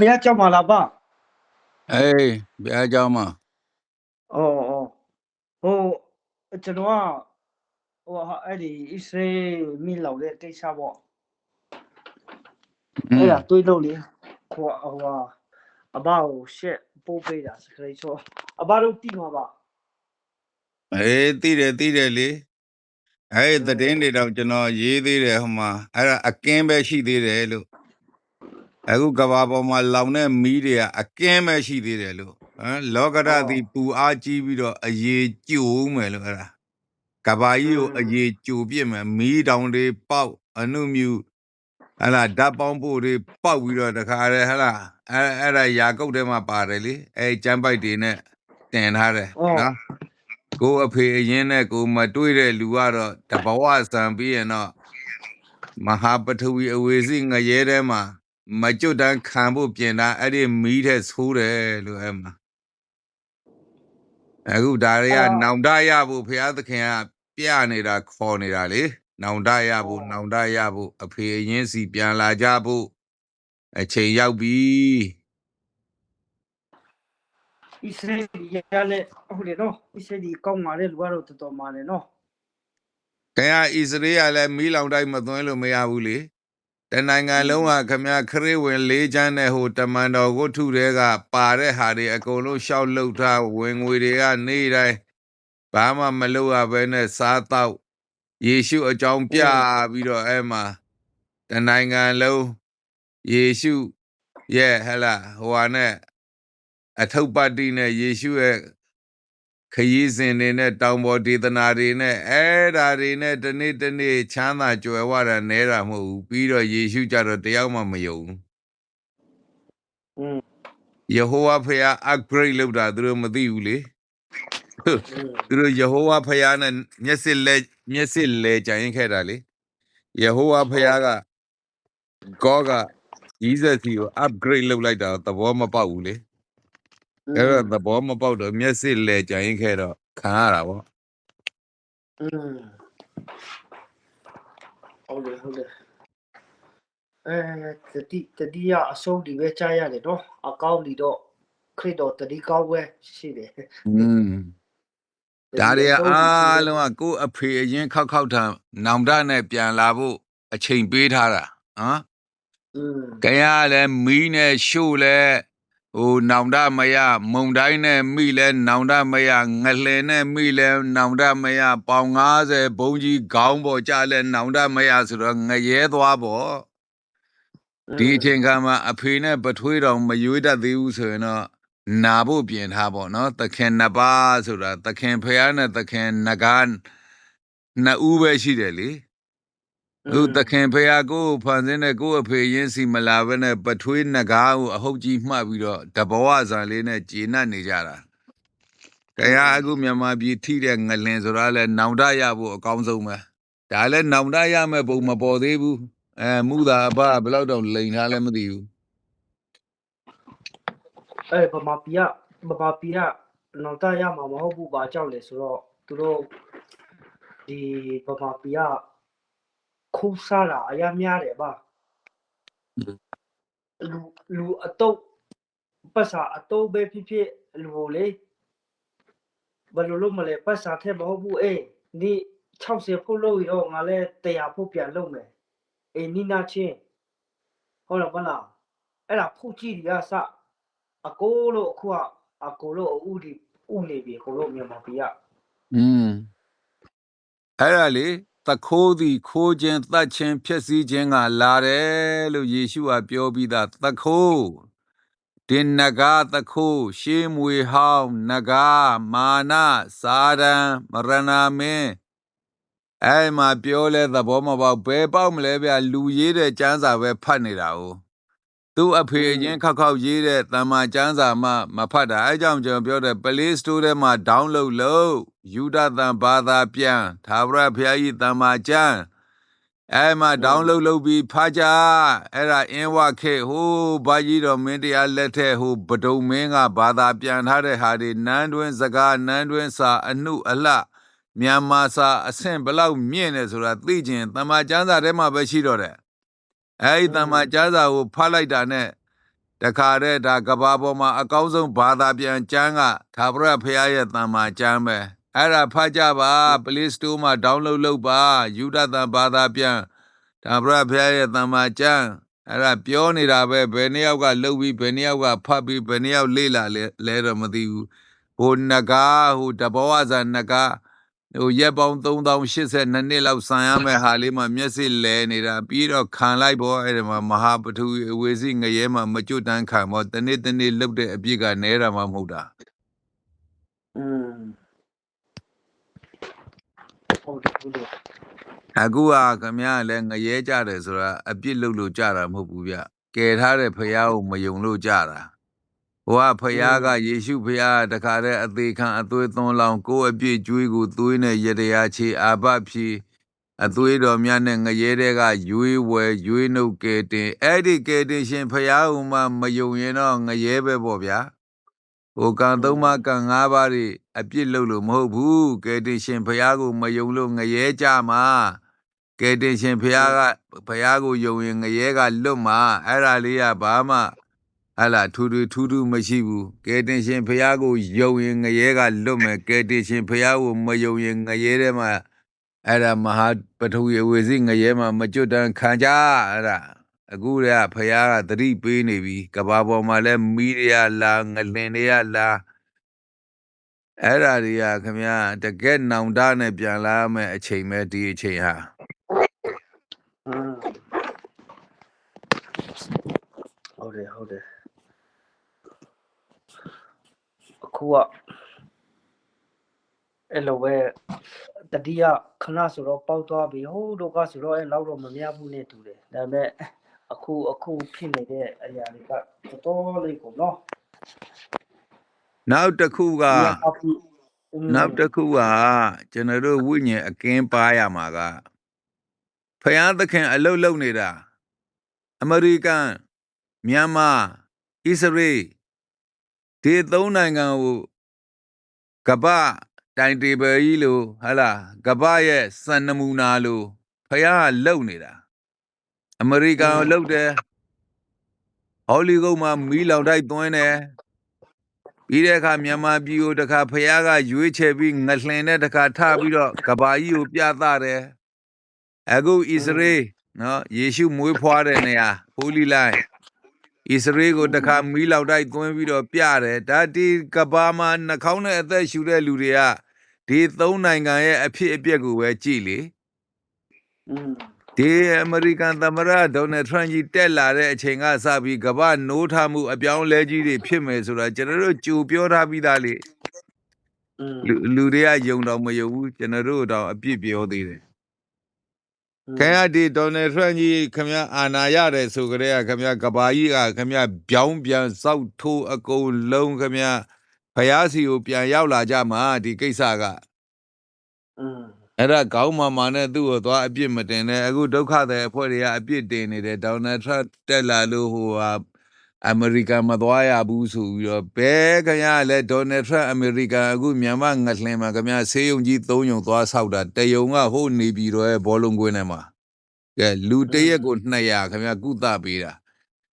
ဘုရားကျောင်းမှာလားဗျအေးဘုရားကျောင်းမှာဩဩဟိုကျွန်တော်ကဟိုဟာအဲ့ဒီဣသရေလမိလောက်တဲ့ကိစ္စပေါ့အဲ့ဒါတွေးလို့လေဟိုဟိုအဘကိုရှက်ပို့ပေးတာစကရေချောအဘတို့တိမှာပါအေးတိတယ်တိတယ်လေအဲ့ဒီသတင်းတွေတော့ကျွန်တော်ရေးသေးတယ်ဟိုမှာအဲ့ဒါအကင်းပဲရှိသေးတယ်လို့ အခုကဘာပေါ်မှာလောင်တဲ့မီးတွေကအကင်းပဲရှိသေးတယ်လို့ဟမ်လောကရသည်ပူအားကြီးပြီးတော့အရေးကြိုးမယ်လို့အဲ့ဒါကဘာကြီးကိုအရေးကြိုပြစ်မယ်မီးတောင်တွေပေါက်အနုမြူဟလာဓာတ်ပေါင်းဖို့တွေပေါက်ပြီးတော့တခါတည်းဟလာအဲ့အဲ့ဒါရာကုတ်ထဲမှာပါတယ်လေအဲ့ကျမ်းပိုက်တွေနဲ့တင်ထားတယ်။အော်နော်ကိုအဖေအရင်နဲ့ကိုမတွေ့တဲ့လူကတော့တဘဝဆံပြီးရင်တော့မဟာပထဝီအဝေစီငရဲထဲမှာ မကျွတ်တန်းခံဖို့ပြင်တာအဲ့ဒီမီးတဲ့ဆိုးတယ်လို့အဲ့မှာအခုဒါတွေကနောင်တရဖို့ဘုရားသခင်ကပြနေတာခေါ်နေတာလေနောင်တရဖို့နောင်တရဖို့အဖေအရင်စီပြန်လာကြဖို့အချိန်ရောက်ပြီအစ္စရေးရလည်းဟုတ်လေနော်အစ္စရေးကောင်းပါလေလူကတော့တော်တော်မာတယ်နော်ခင်ဗျာဣသရေလလည်းမီးလောင်တိုက်မသွင်းလို့မရဘူးလေ တနိုင်ငံလုံးကခင်ဗျာခရစ်ဝင်လေးချမ်းတဲ့ဟိုတမန်တော်ကိုထုတွေကပါတဲ့ဟာတွေအကုန်လုံးရှောက်လှုပ်ထားဝင်ငွေတွေကနေတိုင်းဘာမှမလုပ်ရဘဲနဲ့စားတော့ယေရှုအကြောင်းပြပြီးတော့အဲ့မှာတနိုင်ငံလုံးယေရှုရဲ့ဟဲ့လားဟိုဟာနဲ့အထုပ်ပတ်တိနဲ့ယေရှုရဲ့ခ ရီးစဉ်တွေနဲ့တောင်ပေါ်ဒေသနာတွေနဲ့အဲ့ဒါတွေနဲ့တနေ့တနေ့ချမ်းသာကြွယ်ဝတာနဲတာမဟုတ်ဘူးပြီးတော့ယေရှုကြတော့တယောက်မှမယုံဘူးယေဟောဝါဖခင် upgrade လုပ်တာသူတို့မသိဘူးလေသူတို့ယေဟောဝါဖခင်နဲ့မျက်စိလက်မျက်စိလဲကြင်ခဲ့တာလေယေဟောဝါဖခင်ကကောကဂျီဇက်စီကို upgrade လုပ်လိုက်တာသဘောမပေါက်ဘူးလေ အဲ့တော့သဘောမပေါက်တော့မျက်စစ်လဲကြရင်ခဲ့တော့ခံရတာပေါ့ อืมဟုတ်တယ်ဟုတ်တယ်အဲတတိတတိယအဆုံးဒီပဲကြားရတယ်နော်အကောင့်ဒီတော့ခရစ်တော်တတိကောင်းပဲရှိတယ် อืม ဒါတွေအားလုံးကကိုယ့်အဖေအရင်ခောက်ခောက်ထံနောင်တနဲ့ပြန်လာဖို့အချိန်ပေးထားတာဟမ် อืม ကရလည်းမီးနဲ့ရှို့လဲ ဟိုနောင်တမရမုံတိုင်းနဲ့မိလဲနောင်တမရငလှင်နဲ့မိလဲနောင်တမရပေါင်90ဘုံကြီးခေါင်းပေါ်ကြလဲနောင်တမရဆိုတော့ငရဲသွားပေါ့ဒီအချိန်ခါမှာအဖေနဲ့ပထွေးတော်မရွေးတတ်သေးဘူးဆိုရင်တော့နာဖို့ပြင်ထားပေါ့နော် သခင်နှစ်ပါးဆိုတာသခင်ဖះနဲ့သခင်နဂါနှစ်ဦးပဲရှိတယ်လေ သူသခင်ဖေဟာကိုယ်ကိုဖန်ဆင်းတဲ့ကိုယ့်အဖေရင်းစီမလာဘဲနဲ့ပထွေးနဂါးကိုအဟုတ်ကြီးမှတ်ပြီးတော့တဘဝဇာလေးနဲ့ကျေနပ်နေကြတာ။တရားအခုမြန်မာပြည်ထိတဲ့ငလင်ဆိုတာလဲနောင်တရဖို့အကောင်းဆုံးပဲ။ဒါလဲနောင်တရမဲ့ပုံမပေါ်သေးဘူး။အဲမူတာအဘဘယ်လောက်တော့လိန်ထားလဲမသိဘူးအဲဗမာပြည်ကဗမာပြည်ကနောက်တရမှာမဟုတ်ဘူးဘာကြောက်လဲဆိုတော့သူတို့ဒီဗမာပြည်က ခိုးစားတာအများများတယ်ဗျလူလူအတုပ်ပတ်စာအတုပ်ပဲဖြစ်ဖြစ်လူကိုလေဘယ်လိုလုပ်မလဲပတ်စာထက်မဟုတ်ဘူးအေးဒီ60ဖို့လို့ရတော့ငါလဲ100ဖို့ပြန်လုပ်မယ်အေးနိနာချင်းဟုတ်လားဗလားအဲ့ဒါဖို့ကြည့်ဒီကစအကိုလို့အခုကအကိုလို့ဥဒီဥနေပြီကိုလို့မြန်မာပြည်က။อืมအဲ့ဒါလေ တခိုးသည်ခိုးခြင်းတတ်ခြင်းဖြစ်စည်းခြင်းကလာတယ်လို့ယေရှုကပြောပြီးသားတခိုးတင်နဂါသခိုးရှေးမွေဟောင်းနဂါမာနစာရံမရဏမင်းအဲ့မှာပြောလဲသဘောမပေါက်ဘယ်ပေါက်မလဲဗျလူရေးတဲ့ကျမ်းစာပဲဖတ်နေတာ哦 သူ့အဖေအရင်ခောက်ခောက်ရေးတဲ့တမ္မာကျမ်းစာမှမဖတ်တာအဲကြောင့်ကျွန်တော်ပြောတဲ့ Play Store ထဲမှာ download လုပ်ယူဒသံဘာသာပြန်သာဝရဘုရားကြီးတမ္မာကျမ်းအဲ့မှာ download လုပ်ပြီးဖားကြအဲ့ဒါအင်းဝခေဟိုးဘာကြီးတော်မင်းတရားလက်ထက်ဟိုပဒုံမင်းကဘာသာပြန်ထားတဲ့ဟာတွေနန်းတွင်းစကားနန်းတွင်းစာအနှုအလှမြန်မာစာအဆင့်ဘလောက်မြင့်နေဆိုတာသိချင်တမ္မာကျမ်းစာထဲမှာပဲရှိတော့တယ် အဲ့ဒီတမ္မာကျမ်းစာကိုဖတ်လိုက်တာနဲ့တခါတည်းဒါကဘာပေါ်မှာအကောင်းဆုံးဘာသာပြန်ကျမ်းကသာဝရဖရာရဲ့တန်မာကျမ်းပဲအဲ့ဒါဖတ်ကြပါ Play Store မှာ download လုပ်ပါယူဒတန်ဘာသာပြန်သာဝရဖရာရဲ့တန်မာကျမ်းအဲ့ဒါပြောနေတာပဲဘယ်နှစ်ယောက်ကလှုပ်ပြီးဘယ်နှစ်ယောက်ကဖတ်ပြီးဘယ်နှစ်ယောက်လေ့လာလဲလဲတော့မသိဘူးဟိုနဂါဟိုတဘောဝဇာနဂါ ဟိုရက်ပေါင်း3082နှစ်လောက်ဆံရမယ့်ဟာလေးမှာမျက်စိလဲနေတာပြီးတော့ခံလိုက်ပေါ့အဲ့ဒီမှာမဟာပထဝီအဝေစီငရဲမှာမကျွတ်တန်းခံပေါ့တနေ့တနေ့လှုပ်တဲ့အပြစ်ကနဲတာမှမဟုတ်တာอืมဟုတ်တယ်ဟုတ်တယ်အခုဟာခမရလည်းငရဲကြတယ်ဆိုတာအပြစ်လှုပ်လို့ကြတာမဟုတ်ဘူးဗျကယ်ထားတဲ့ဖះကိုမယုံလို့ကြတာ ဟိုကဖះကယေရှုဖះကတခါတည်းအသေးခံအသွေးသွန်းလောင်းကိုယ်အပြစ်ကြွေးကိုသွေးနဲ့ရတရားချေအာဘဖြီအသွေးတော်များနဲ့ငရဲတဲ့ကရွေးဝယ်ရွေးနှုတ်ကဲတင်အဲ့ဒီကဲတင်ရှင်ဖះဟူမှမယုံရင်တော့ငရဲပဲပေါ့ဗျာဟိုကံသုံးပါးကံ၅ပါးတွေအပြစ်လုပ်လို့မဟုတ်ဘူးကဲတင်ရှင်ဖះကိုမယုံလို့ငရဲကြမှာကဲတင်ရှင်ဖះကဖះကိုယုံရင်ငရဲကလွတ်မှာအဲ့ဒါလေးကဘာမှ ဟလာထူးထူးထူးထူးမရှိဘူးကဲတင်ရှင်ဖះကိုယုံရင်ငရဲကလွတ်မယ်ကဲတင်ရှင်ဖះကိုမယုံရင်ငရဲထဲမှာအဲ့ဒါမဟာပထဝီအဝေစီငရဲမှာမကျွတ်တန်းခံကြအဲ့ဒါအခုတည်းကဖះကသတိပေးနေပြီကဘာပေါ်မှာလဲမီးရလာငလင်တွေကလာအဲ့ဒါတွေကခင်ဗျာတကက်နောင်တနဲ့ပြန်လာမယ်အချိန်ပဲဒီအချိန်ဟာอืมဟုတ်တယ်ဟုတ်တယ်အ ခုကအဲ့လိုပဲတတိယခဏဆိုတော့ပေါက်သွားပြီဟိုးတော့ကဆိုတော့အဲ့လောက်တော့မများဘူးနဲ့တူတယ်ဒါပေမဲ့အခုအခုဖြစ်နေတဲ့အရာတွေကတော်တော်လေးကိုနော်နောက်တစ်ခုကဒီအဖြစ်อืมနောက်တစ်ခုကကျွန်တော်တို့ဝိညာဉ်အကင်းပါရမှာကဖယားသခင်အလုတ်လုံနေတာအမေရိကန်မြန်မာအစ္စရေး ဒီသုံးနိုင်ငံကိုကမ္ဘာတိုင်တေဘယ်ကြီးလို့ဟလာကမ္ဘာရဲ့စံနမူနာလို့ဖယားကလုံနေတာအမေရိကန်ကိုလုံတယ်ဟောလီဂုတ်မှာမီးလောင်တိုက်သွင်းတယ်ပြီးတဲ့အခါမြန်မာပြည်ကိုတခါဖះကရွေးချယ်ပြီးငလှင်တဲ့တခါထပြီးတော့ကဘာကြီးကိုပြသတယ်အခုဣသရေလနော်ယေရှုမွေးဖွားတဲ့နေရာဟိုလီလိုင်း ဣသရေလကိုတခါမီးလောက်တိုက်သွင်းပြီးတော့ပြတယ်ဒါဒီကဘာမှာနှာခေါင်းနဲ့အသက်ရှူတဲ့လူတွေကဒီသုံးနိုင်ငံရဲ့အဖြစ်အပျက်ကိုပဲကြည့်လေဒီအမေရိကန်သမ္မတဒေါ်နယ်ထရန့်ကြီးတက်လာတဲ့အချိန်ကစပြီးကမ္ဘာနိုးထမှုအပြောင်းလဲကြီးတွေဖြစ်မယ်ဆိုတာကျွန်တော်တို့ကြိုပြောထားပြီးသားလေလူလူတွေကယုံတော့မယုံဘူးကျွန်တော်တို့တော့အပြစ်ပြောသေးတယ် ခင်ဗျာဒီဒေါ်နယ်ထရန့်ကြီးခင်ဗျာအာနာရတယ်ဆိုကြတဲ့ကခင်ဗျာကဘာကြီးကခင်ဗျာပြောင်းပြန်စောက်ထိုးအကုန်လုံးခင်ဗျာဖယားစီကိုပြန်ရောက်လာကြမှာဒီကိစ္စကอืมအဲ့ဒါကောင်းမှမှနဲ့သူ့ကိုသွားအပြစ်မတင်နဲ့အခုဒုက္ခတဲ့အဖွဲ့တွေကအပြစ်တင်နေတယ်ဒေါ်နယ်ထရန့်တက်လာလို့ဟိုဟာ အမေရိကန်မသွားရဘူးဆိုပြီးတော့ဘဲခင်ဗျာလဲဒေါ်နယ်ထရန့်အမေရိကန်အခုမြန်မာငလှင်မှာခင်ဗျာဆေးရုံကြီး၃ရုံသွားဆောက်တာတရုံကဟိုနေပြည်တော်ရဲ့ဘောလုံးကွင်းထဲမှာကဲလူတစ်ရက်ကို200ခင်ဗျာကုသပေးတာ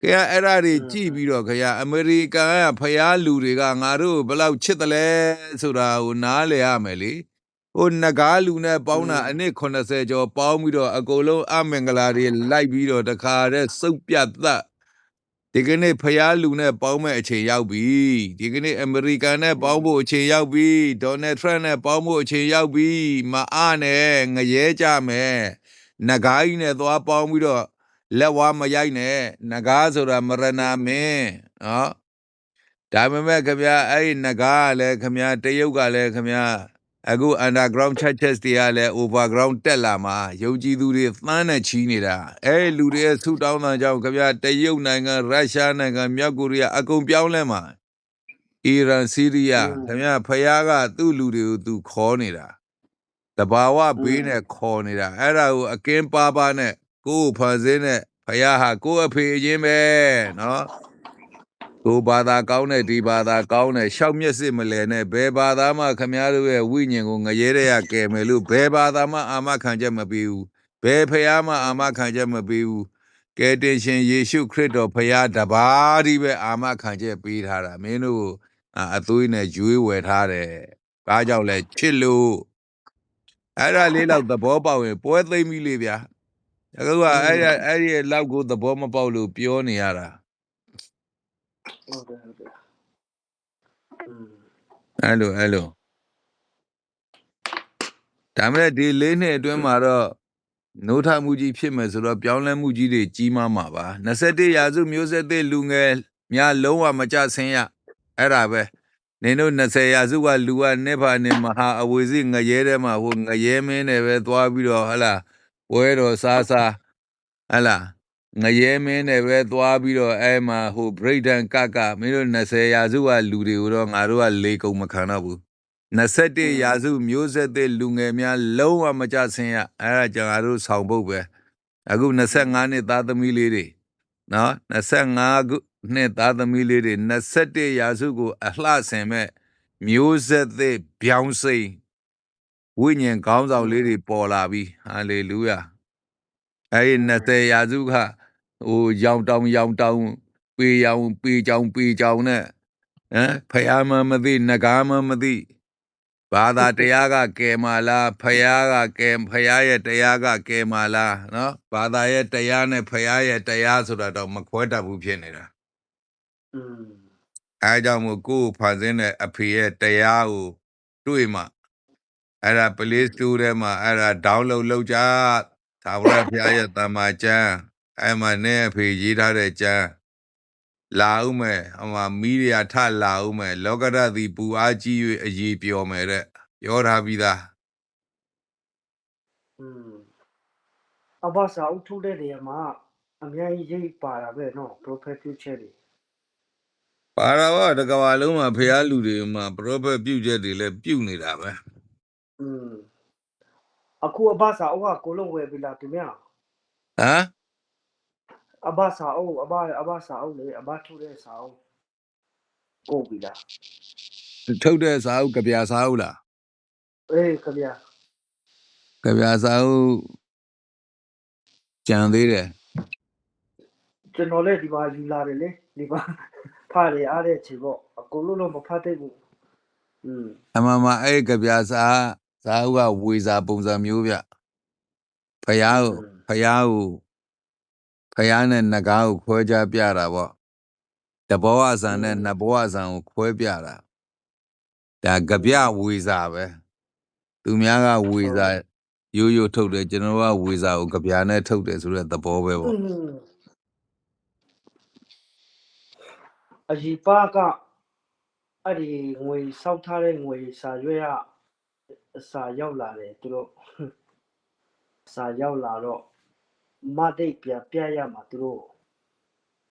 ခင်ဗျာအဲ့ဒါတွေကြည့်ပြီးတော့ခင်ဗျာအမေရိကန်ကဖျားလူတွေကငါတို့ဘယ်လောက်ချစ်တယ်လဲဆိုတာကိုနားလည်ရမယ်လေဟိုနဂါးလူနဲ့ပေါင်းတာအနည်း80ကျော်ပေါင်းပြီးတော့အကုန်လုံးအမင်္ဂလာတွေလိုက်ပြီးတော့တခါတည်းစုပ်ပြတ်သတ် ဒီကနေ့ဖျားလူနဲ့ပေါင်းမဲ့အချိန်ရောက်ပြီဒီကနေ့အမေရိကန်နဲ့ပေါင်းဖို့အချိန်ရောက်ပြီဒေါ်နယ်ထရန့်နဲ့ပေါင်းဖို့အချိန်ရောက်ပြီမအားနဲ့ငရဲကြမယ်နဂါးကြီးနဲ့သွားပေါင်းပြီးတော့လက်ဝါးမရိုက်နဲ့နဂါးဆိုတာမရဏမင်းနော်ဒါပေမဲ့ခင်ဗျာအဲ့ဒီနဂါကလည်းခင်ဗျာတရုတ်ကလည်းခင်ဗျာ အခု underground churches တွေကလည်း overground တက်လာမှာယုံကြည်သူတွေသန်းနဲ့ချီနေတာအဲ့ဒီလူတွေရဲ့ဆူတောင်းတဲ့ကြောင့်ခင်ဗျာတရုတ်နိုင်ငံရုရှားနိုင်ငံမြောက်ကိုရီးယားအကုန်ပြောင်းလဲမှာအီရန်ဆီးရီးယားခင်ဗျာဖယားကသူ့လူတွေကိုသူခေါ်နေတာတဘာဝဘေးနဲ့ခေါ်နေတာအဲ့ဒါကိုအကင်းပါပါနဲ့ကိုယ်ဖန်ဆင်းတဲ့ဖယားဟာကိုယ့်အဖေအချင်းပဲနော် ကိုဘာသာကောင်းတဲ့ဒီဘာသာကောင်းတဲ့ရှောက်မျက်စစ်မလဲနဲ့ဘယ်ဘာသာမှခမည်းတော်ရဲ့ဝိညာဉ်ကိုငရဲတဲ့ရကယ်မယ်လို့ဘယ်ဘာသာမှအာမခံချက်မပေးဘူးဘယ်ဖះမှအာမခံချက်မပေးဘူးကကယ်တင်ရှင်ယေရှုခရစ်တော်ဖရာတပါးဒီပဲအာမခံချက်ပေးထားတာမင်းတို့ကိုအာအသွေးနဲ့ဂျွေးဝယ်ထားတယ်။ဘာကြောင့်လဲချစ်လို့အဲ့ဒါလေးတော့သဘောပေါက်ရင်ပွဲသိမ့်ပြီလေဗျာ။အခုကအဲ့ရအဲ့ဒီလောက်ကိုသဘောမပေါက်လို့ပြောနေရတာ ဟုတ်တယ်ဟုတ်တယ်อืมအဲ့လိုအဲ့လိုဒါမဲ့ဒီလေးနှစ်အတွင်းမှာတော့နိုးထမှုကြီးဖြစ်မယ်ဆိုတော့ပြောင်းလဲမှုကြီးတွေကြီးမားမှာပါ21ရာစုမျိုးဆက်သစ်လူငယ်များလုံးဝမကြဆင်းရအဲ့ဒါပဲနင်တို့20ရာစုကလူကနေပါနေမဟာအဝေစီငရဲထဲမှာဟိုငရဲမင်းနဲ့ပဲသွားပြီးတော့ဟလာပွဲတော်စားစားဟလာ ငရဲမင်းနဲ့ပဲသွားပြီးတော့အဲ့မှာဟို break down ကကမင်းတို့20ရာစုကလူတွေကိုတော့ငါတို့ကလေကုန်မခံတော့ဘူး21ရာစုမျိုးဆက်သစ်လူငယ်များလုံးဝမကြဆင်းရအဲ့ဒါကြောင့်ငါတို့ဆောင်ဖို့ပဲအခု25နှစ်သားသမီးလေးတွေနော်25ခုနှစ်သားသမီးလေးတွေ21ရာစုကိုအလှဆင်မဲ့မျိုးဆက်သစ်ပြောင်းစိန်ဝိညာဉ်ကောင်းဆောင်လေးတွေပေါ်လာပြီဟာလေလုယာ အဲ့ဒီ20ရာစုကဟိုရောင်တောင်ရောင်တောင်ပေရောင်ပေကြောင်ပေကြောင်နဲ့ဟမ်ဖယားမမသိနဂါမမသိဘာသာတရားကကဲမာလားဖယားကကဲဖယားရဲ့တရားကကဲမာလားနော်ဘာသာရဲ့တရားနဲ့ဖယားရဲ့တရားဆိုတာတော့မခွဲတတ်ဘူးဖြစ်နေတာอืมအဲဒါကြောင့်မို့ကိုယ်ဖန်ဆင်းတဲ့အဖေရဲ့တရားကိုတွေ့မှအဲ့ဒါ Play Store ထဲမှာအဲ့ဒါ download လုပ်ကြ သာဝရဖယားရဲ့တမ္မာကျမ်းအဲ့မှာနဲ့အဖေရေးထားတဲ့ကျမ်းလာဦးမယ်ဟိုမှာမီးရထလာဦးမယ်လောကဓာတ်သည်ပူအားကြီး၍အည်ပျော်မယ်တဲ့ပြောထားပြီးသား อืมအဘစာအုပ်ထုတ်တဲ့နေရာမှာအများကြီးရိပ်ပါတာပဲเนาะ prophet future တွေ ပါရဝတကဘာလုံးမှာဖះလူတွေမှာပရောဖက်ပြုတ်ချက်တွေလည်းပြုတ်နေတာပဲ อืม အခုအဘစာအုပ်ကကိုလုံးဝယ်ပြီလားသူများဟမ်အဘစာအုပ်အဘအဘစာအုပ်လေအဘထုတ်တဲ့စာအုပ်ကိုပြီလားထုတ်တဲ့စာအုပ်ကြပြစာအုပ်လားအေးခင်ဗျာကြပြစာအုပ်ကြံသေးတယ်ကျွန်တော်လည်းဒီမှာယူလာတယ်လေဒီမှာဖားရအားတဲ့ချေပေါ့အကုန်လုံးတော့မဖတ်သေးဘူးอืมအမှန်မှအဲ့ကြပြစာ စာအုပ်ကဝေစာပုံစံမျိုးဗျဖះကိုဖះကိုဖះနဲ့နဂါးကိုခွဲခြားပြတာပေါ့တဘောအဆန်နဲ့နှစ်ဘောအဆန်ကိုခွဲပြတာဒါကြပြဝေစာပဲသူများကဝေစာရိုးရိုးထုတ်တယ်ကျွန်တော်ကဝေစာကိုကြပြနဲ့ထုတ်တယ်ဆိုတဲ့သဘောပဲပေါ့อืมအကြီးပါကအဲ့ဒီငွေစောက်ထားတဲ့ငွေစာရွက်ရ စာရောက်လာတယ်သူတို့စာရောက်လာတော့မတ်တိတ်ပြပြရမှာသူတို့